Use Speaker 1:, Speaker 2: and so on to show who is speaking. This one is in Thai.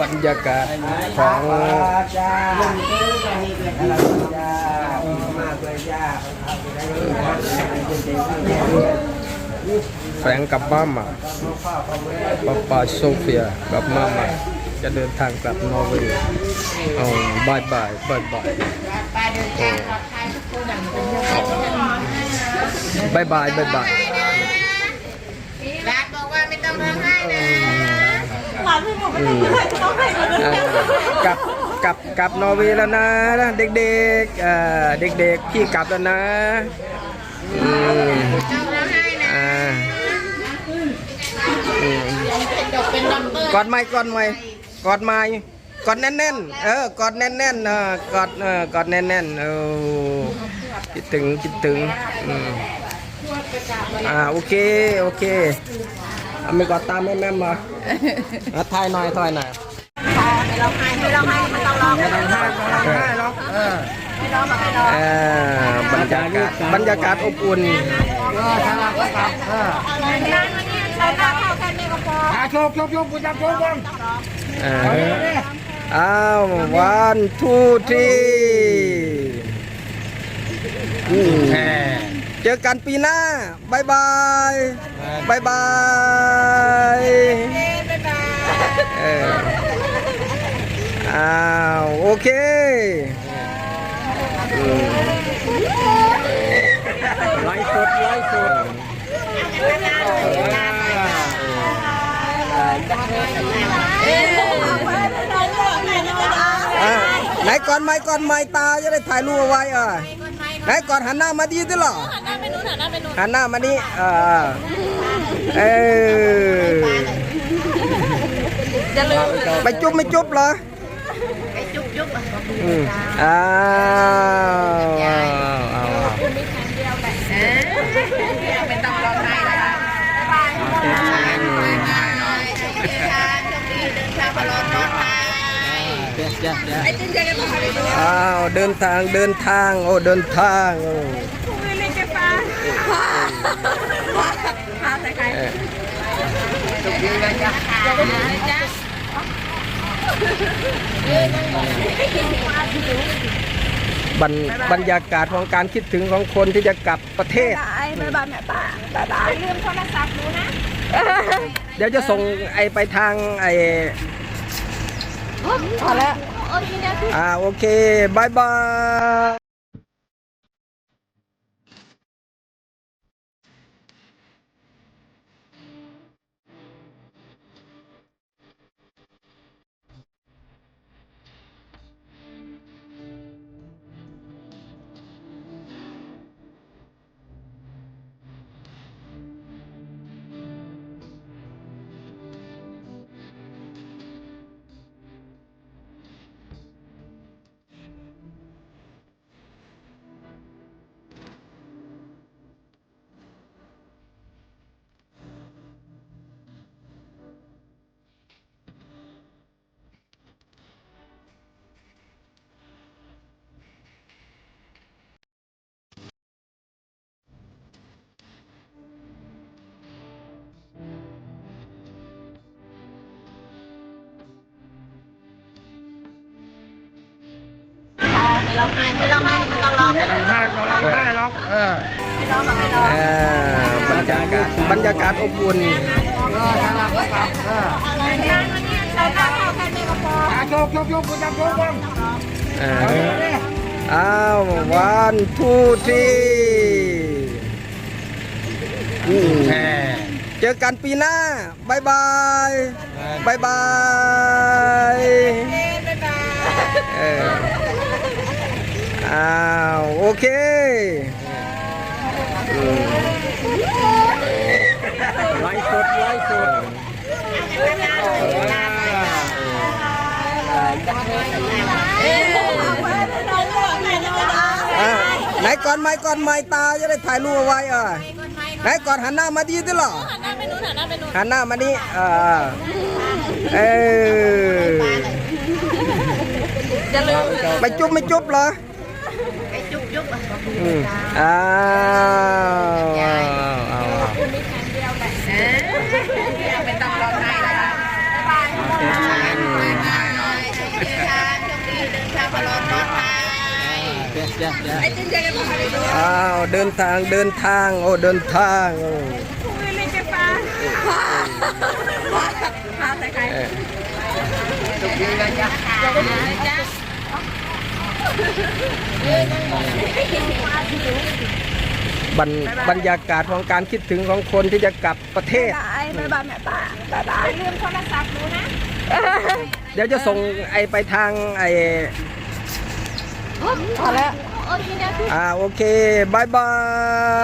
Speaker 1: บรรยากาศของแฟงกับมาม่าป้าป้าโซเฟียกับมาม่าจะเดินทางกลับนอร์เวย์อ๋อบายบายบายบาย
Speaker 2: ป้าเดินทางปลอดภัยทุกคนอย่างเป็นยังไง
Speaker 1: บายบายบายบาย
Speaker 2: รักบอกว่าไม่ต้องร้องไห้นะ
Speaker 1: เอ่อกลับกลับกลับนอร์เวย์แล้วนะเด็กๆเอ่อเด็กๆพี่กลับแล้วนะอืม
Speaker 2: อ่า
Speaker 1: อืม
Speaker 2: เป็นดอกอร์
Speaker 1: กอดไม้กอดไม้กอดไม้กอดแน่นๆ เออกอดแน่นๆเออกอดเออกอดแน่นๆเออคิดถึงคิดถึงอืมอ่าโอเคโอเค เอาไม่กอดตามแม่แม่มาอะถ่ายหน่อยถ่ายหน่อย
Speaker 2: ไม่ร้องไห้ไม่ร้องไห้มันต้องร้องไม่ต้องร้อง
Speaker 3: ได้หรอกเออ
Speaker 2: ไม่ร้องไม่ร้อง
Speaker 1: เออบรรยากาศบรรยากาศอบอุ่น
Speaker 3: เออทางหลังก็กลับเออ
Speaker 2: ใช้ข้าวเข้าแค่นี้ก็พอ
Speaker 3: อาโชคโชคโชคกูจับโชคบ้าง
Speaker 1: เอออ้าววันทูที เจอกันปีหน้าบายบายบายบาย
Speaker 2: บ๊ายบาย
Speaker 1: เอออ้าวโอเค
Speaker 3: ไล่สดไล่สด
Speaker 1: ไหนก่อนไม้ก่อนไม้ตาจะได้ถ่ายรูปเอาไว้อะไหนก่อนหันหน้ามาดีดิหรอ หันหน้ามานี่เออเออไปจุ๊บไม่จุ๊บเหรอ
Speaker 2: ไปจุ๊บจุ๊บ
Speaker 1: อืมอ้าวอ้าวอ้าว
Speaker 2: ไม่ต้องร้องไห้นะคะบ๊ายบายบ๊ายบายบ๊ายบายเดินทางโชคดีเดินทางปลอดภัยไอ้จิ้นใจกันมาเลย
Speaker 1: อ้าวเดินทางเดินทางโอ้เดินทางโอ้
Speaker 2: ไม่เล่นกันปะพาใส่ใคร
Speaker 1: เออ
Speaker 2: จ้า
Speaker 1: บรรบรรยากาศของการคิดถึงของคนที่จะกลับประเทศ
Speaker 2: บายบายบายแม่ป้าบายบายลืมโทรศัพท์หนูนะ
Speaker 1: เดี๋ยวจะส่งไอไปทางไอ
Speaker 2: พอแล้ว
Speaker 1: อ่าโอเคบายบาย
Speaker 2: ไม่ร้องไห้ไม่ร้องไห้ไม่ต้องร้ไม่ร้องไห้
Speaker 3: หรอกเออ
Speaker 2: ไม่ร้องไม่ร้อง
Speaker 1: อ่าบรรยากาศบรรยากาศอบอุ่น
Speaker 3: เออทางหลังก็กลับเออ
Speaker 2: ใช้ข้าวเข้าแค่นี้ก็พอ
Speaker 3: โชคโชคโชคกูจับโชคบ้างเออ
Speaker 1: อ้าววันทูทีอืมเจอกันปีหน้าบายบายบายบาย เคอืม
Speaker 3: ไล่สดไล่สด
Speaker 1: อะไหนก่อนไม้ก่อนไม้ตาจะได้ถ่ายรูปเอาไว้เอะไหนก่อนหันหน้ามาดีดิหรอหันหน้ามานี่เออเออ
Speaker 2: จะลืม
Speaker 1: ไปจุ๊บไม่จุ๊บเหรอ
Speaker 2: ไปจุ๊บจุ๊บ
Speaker 1: อ้าวอ้าว
Speaker 2: เดิ
Speaker 1: นทางเดินทาง โอ้เดินทางจุ
Speaker 2: ยยเจ๊ป้จ้ะจ๊ะโชค
Speaker 1: ดีน
Speaker 2: จ๊ะ
Speaker 1: บรรบรรยากาศของการคิดถึงของคนที่จะกลับประเทศ
Speaker 2: บายบายบายแม่ป้าบายบายลืมโทรศัพท์ดูนะ
Speaker 1: เดี๋ยวจะส่งไอไปทางไอ
Speaker 2: พอแล้ว
Speaker 1: อ่าโอเคบายบาย